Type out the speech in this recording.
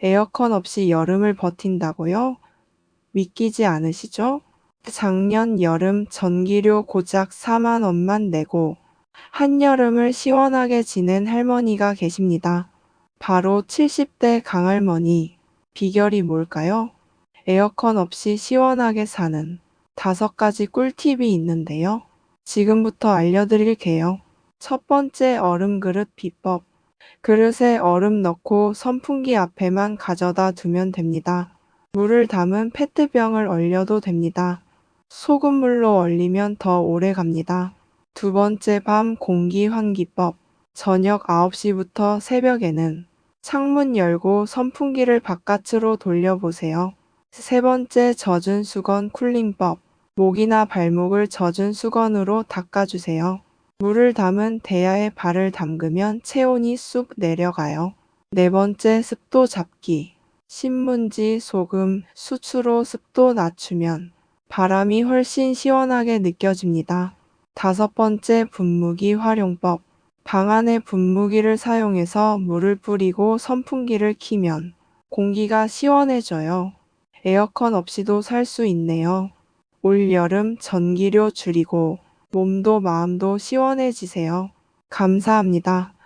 에어컨 없이 여름을 버틴다고요? 믿기지 않으시죠? 작년 여름 전기료 고작 4만 원만 내고 한여름을 시원하게 지낸 할머니가 계십니다. 바로 70대 강할머니. 비결이 뭘까요? 에어컨 없이 시원하게 사는 다섯 가지 꿀팁이 있는데요. 지금부터 알려드릴게요. 첫 번째 얼음 그릇 비법. 그릇에 얼음 넣고 선풍기 앞에만 가져다 두면 됩니다. 물을 담은 페트병을 얼려도 됩니다. 소금물로 얼리면 더 오래 갑니다. 두 번째 밤 공기 환기법. 저녁 9시부터 새벽에는 창문 열고 선풍기를 바깥으로 돌려보세요. 세 번째 젖은 수건 쿨링법. 목이나 발목을 젖은 수건으로 닦아주세요. 물을 담은 대야에 발을 담그면 체온이 쑥 내려가요. 네 번째 습도 잡기. 신문지, 소금, 수치로 습도 낮추면 바람이 훨씬 시원하게 느껴집니다. 다섯 번째 분무기 활용법. 방 안에 분무기를 사용해서 물을 뿌리고 선풍기를 키면 공기가 시원해져요. 에어컨 없이도 살 수 있네요. 올 여름 전기료 줄이고 몸도 마음도 시원해지세요. 감사합니다.